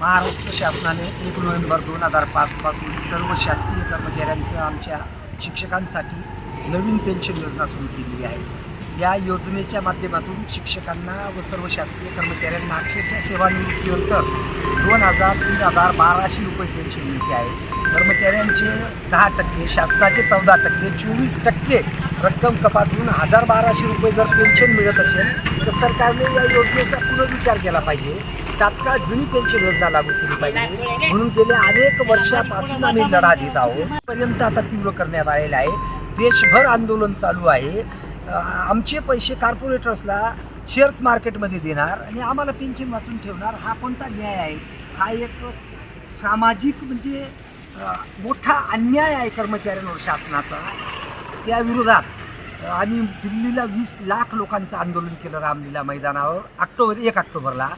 महाराष्ट्र शासनाने एक नोव्हेंबर दोन हजार पाचपासून सर्व शासकीय कर्मचाऱ्यांचं आमच्या शिक्षकांसाठी नवीन पेन्शन योजना सुरू केलेली आहे. या योजनेच्या माध्यमातून शिक्षकांना व सर्व शासकीय कर्मचाऱ्यांना अक्षरशः सेवानिवृत्तीनंतर दोन हजार तीन हजार बाराशे रुपये पेन्शन मिळते आहे. कर्मचाऱ्यांचे दहा टक्के शासनाचे चौदा टक्के चोवीस टक्के रक्कम कपातून हजार बाराशे रुपये जर पेन्शन मिळत असेल तर सरकारने या योजनेचा पुनर्विचार केला पाहिजे. तात्काळ जुनी पेन्शन योजना लागू केली पाहिजे. म्हणून गेल्या अनेक वर्षापासून आम्ही लढा देत आहोत. पर्यंत आता तीव्र करण्यात आलेला आहे. देशभर आंदोलन चालू आहे. आमचे पैसे कॉर्पोरेटर्सला शेअर्स मार्केटमध्ये देणार आणि आम्हाला पेन्शन वाचून ठेवणार हा कोणता न्याय आहे? हा एक सामाजिक म्हणजे मोठा अन्याय आहे कर्मचाऱ्यांवर शासनाचा. त्या विरोधात आम्ही दिल्लीला वीस लाख लोकांचं आंदोलन केलं रामलीला मैदानावर. ऑक्टोबर एक ऑक्टोबरला.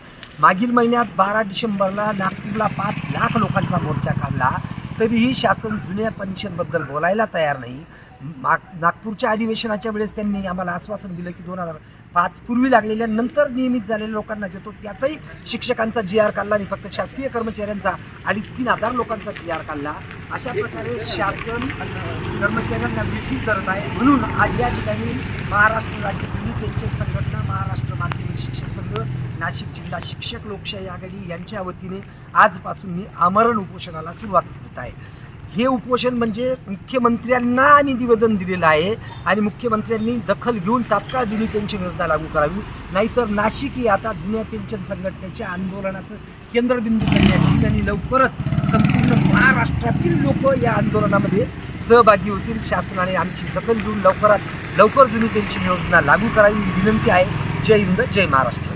मागील महिन्यात बारा डिसेंबरला नागपूरला पाच लाख लोकांचा मोर्चा काढला. तरीही शासन जुन्या पेन्शनबद्दल बोलायला तयार नाही. माग नागपूरच्या अधिवेशनाच्या वेळेस त्यांनी आम्हाला आश्वासन दिलं की दोन हजार पाच पूर्वी लागलेल्या नंतर नियमित झालेल्या लोकांना देतो. त्याचाही शिक्षकांचा जी आर काढला आणि फक्त शासकीय कर्मचाऱ्यांचा अडीच तीन हजार लोकांचा जी आर काढला. अशा प्रकारे शासन कर्मचाऱ्यांना वेठीच धरत आहे. म्हणून आज या ठिकाणी महाराष्ट्र राज्य जुनी पेन्शन संघटना महाराष्ट्र माध्यमिक शिक्षक संघ नाशिक जिल्हा शिक्षक लोकशाही आघाडी यांच्या वतीने आजपासून मी आमरण उपोषणाला सुरुवात करत आहे. हे उपोषण म्हणजे मुख्यमंत्र्यांना आम्ही निवेदन दिलेलं आहे आणि मुख्यमंत्र्यांनी दखल घेऊन तात्काळ जुनी पेन्शन योजना लागू करावी. नाहीतर नाशिक ही आता जुन्या पेन्शन संघटनेच्या आंदोलनाचं केंद्रबिंदू करण्यात येईल आणि लवकरच संपूर्ण महाराष्ट्रातील लोक या आंदोलनामध्ये सहभागी होतील. शासनाने आमची दखल घेऊन लवकरात लवकर जुनी पेन्शन योजना लागू करावी ही विनंती आहे. जय हिंद जय महाराष्ट्र.